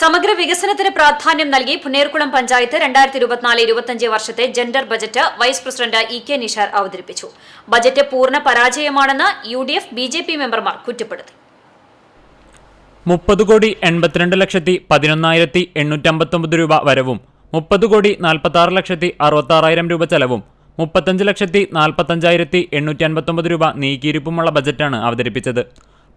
സമഗ്ര വികസനത്തിന് പ്രാധാന്യം നൽകി പുന്നേർകുളം പഞ്ചായത്ത് രണ്ടായിരത്തി ഇരുപത്തിനാല് ഇരുപത്തിയഞ്ച് വർഷത്തെ gender budget vice president E K Nishar അവതരിപ്പിച്ചു. ബജറ്റ് പൂർണ പരാജയമാണെന്ന് U D F B J P മെമ്പർമാർ കുറ്റപ്പെടുത്തി. മുപ്പത് കോടി എൺപത്തിരണ്ട് ലക്ഷത്തി പതിനൊന്നായിരത്തി എണ്ണൂറ്റമ്പത്തൊമ്പത് രൂപ വരവും മുപ്പത് കോടി നാൽപ്പത്തി ആറ് ലക്ഷത്തി അറുപത്താറായിരം രൂപ ചെലവും മുപ്പത്തഞ്ച് ലക്ഷത്തി നാൽപ്പത്തഞ്ചായിരത്തി എണ്ണൂറ്റി അൻപത്തൊമ്പത് രൂപ നീക്കിയിരിപ്പുമുള്ള ബജറ്റാണ് അവതരിപ്പിച്ചത്.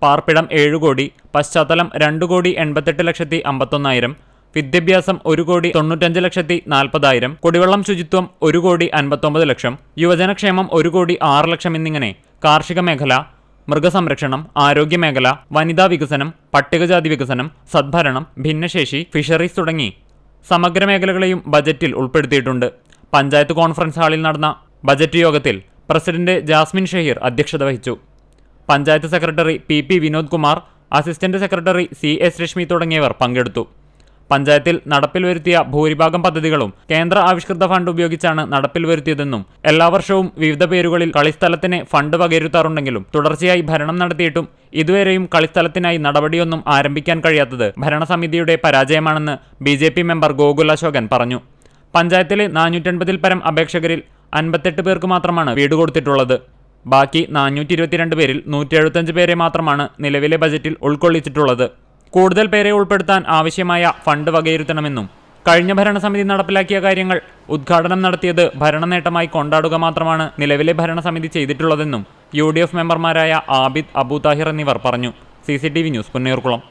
പാർപ്പിടം ഏഴ് കോടി പശ്ചാത്തലം രണ്ട് കോടി എൺപത്തെട്ട് ലക്ഷത്തി അമ്പത്തൊന്നായിരം വിദ്യാഭ്യാസം ഒരു കോടി തൊണ്ണൂറ്റഞ്ച് ലക്ഷത്തി നാൽപ്പതായിരം കുടിവെള്ളം ശുചിത്വം ഒരു കോടി അൻപത്തൊമ്പത് ലക്ഷം യുവജനക്ഷേമം ഒരു കോടി ആറ് ലക്ഷം എന്നിങ്ങനെ. കാർഷിക മേഖല മൃഗസംരക്ഷണം ആരോഗ്യമേഖല വനിതാ വികസനം പട്ടികജാതി വികസനം സദ്ഭരണം ഭിന്നശേഷി ഫിഷറീസ് തുടങ്ങി സമഗ്ര മേഖലകളെയും ബജറ്റിൽ ഉൾപ്പെടുത്തിയിട്ടുണ്ട്. പഞ്ചായത്ത് കോൺഫറൻസ് ഹാളിൽ നടന്ന ബജറ്റ് യോഗത്തിൽ പ്രസിഡന്റ് ജാസ്മിൻ ഷഹീർ അധ്യക്ഷത വഹിച്ചു. Panchayat secretary P P Vinod Kumar assistant secretary C S Reshmi തുടങ്ങിയവർ പങ്കെടുത്തു. പഞ്ചായത്തിൽ നടപ്പിൽ വരുത്തിയ ഭൂരിഭാഗം പദ്ധതികളും കേന്ദ്ര ആവിഷ്കൃത ഫണ്ട് ഉപയോഗിച്ചാണ് നടപ്പിൽ വരുത്തിയതെന്നും എല്ലാ വർഷവും വിവിധ പേരുകളിൽ കളിസ്ഥലത്തിന് ഫണ്ട് വകയിരുത്താറുണ്ടെങ്കിലും തുടർച്ചയായി ഭരണം നടത്തിയിട്ടും ഇതുവരെയും കളിസ്ഥലത്തിനായി നടപടിയൊന്നും ആരംഭിക്കാൻ കഴിയാത്തത് ഭരണസമിതിയുടെ പരാജയമാണെന്ന് B J P member Gokul Ashokan പറഞ്ഞു. പഞ്ചായത്തിലെ നാനൂറ്റൻപതിൽ പരം അപേക്ഷകരിൽ അൻപത്തെട്ട് പേർക്ക് മാത്രമാണ് വീട് കൊടുത്തിട്ടുള്ളത്. ബാക്കി നാനൂറ്റി ഇരുപത്തിരണ്ട് പേരിൽ നൂറ്റി എഴുപത്തഞ്ച് പേരെ മാത്രമാണ് നിലവിലെ ബജറ്റിൽ ഉൾക്കൊള്ളിച്ചിട്ടുള്ളത്. കൂടുതൽ പേരെ ഉൾപ്പെടുത്താൻ ആവശ്യമായ ഫണ്ട് വകയിരുത്തണമെന്നും കഴിഞ്ഞ ഭരണസമിതി നടപ്പിലാക്കിയ കാര്യങ്ങൾ ഉദ്ഘാടനം നടത്തിയത് ഭരണനേട്ടമായി കൊണ്ടാടുക മാത്രമാണ് നിലവിലെ ഭരണസമിതി ചെയ്തിട്ടുള്ളതെന്നും യു ഡി എഫ് മെമ്പർമാരായ ആബിദ് അബൂതാഹിർ എന്നിവർ പറഞ്ഞു. C C T V news Punnayurkulam